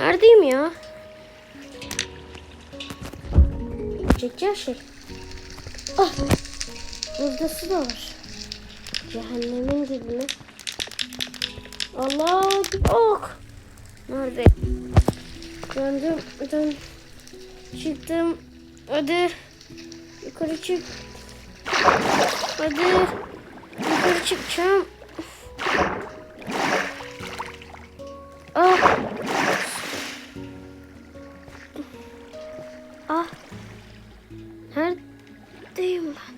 Neredeyim ya? Çekeceği şey. Ah! Burada su da var. Cehennemin dibine. Allah! Ok! Nerede? Döndüm, dön. Çıktım. Hadi. Yukarı çık. Hadi. Yukarı çıkacağım. Ah. Ah. Neredeyim ben?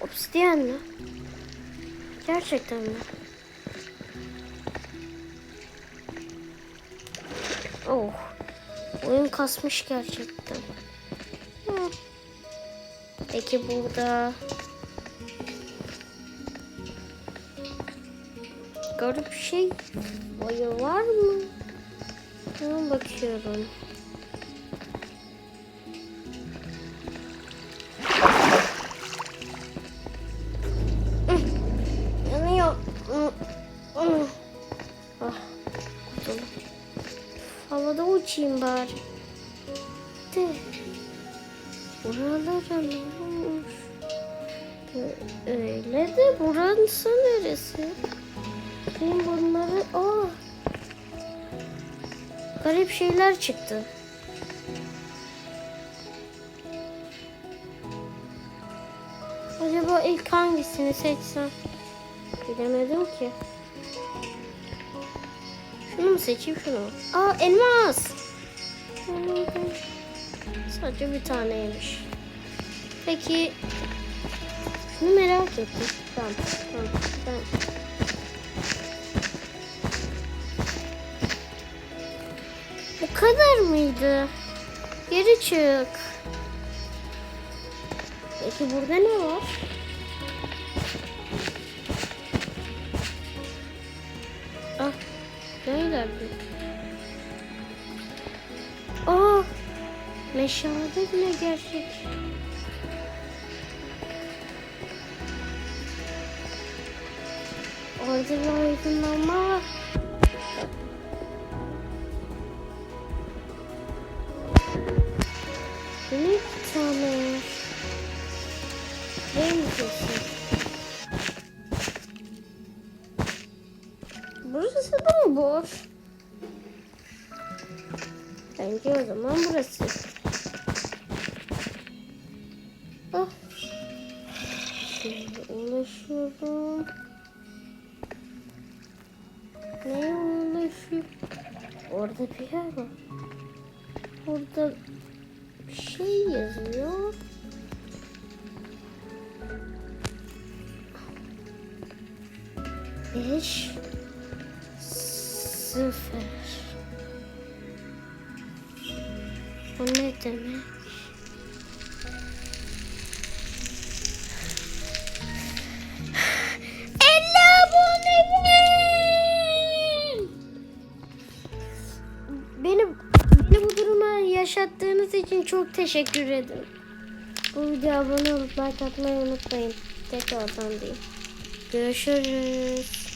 Obsidiyen mi? Gerçekten mi? Oh. Oyun kasmış gerçekten. Hı. Peki burada garip şey boyu var mı? Hemen bakıyorum. Havada uçayım bari. De. Buralara ne olmuş? Öyle de burası neresi? Benim bunları... Aa! Garip şeyler çıktı. Acaba ilk hangisini seçsem? Bilemedim ki. Mu seçeyim şunu? Aa elmas. Sadece bir taneymiş. Peki şunu merak ettim. Tamam, tamam, tamam. Bu kadar mıydı? Geri çık. Peki burada ne var? Neler bu? Aa, meşale bile gerçek. Orada bir aydınlanma var. Burası da mı boş? Bence o zaman burası. Ah. Şimdi ulaşıyorum. Neye ulaşıyorum? Orada bir yer var. Orada bir şey yazıyor. Beş sıfır. Bu ne demek? Beni, beni bu duruma yaşattığınız için çok teşekkür ederim. Bu videoya abone olup like atmayı unutmayın. Tekrardan diyeyim. Görüşürüz.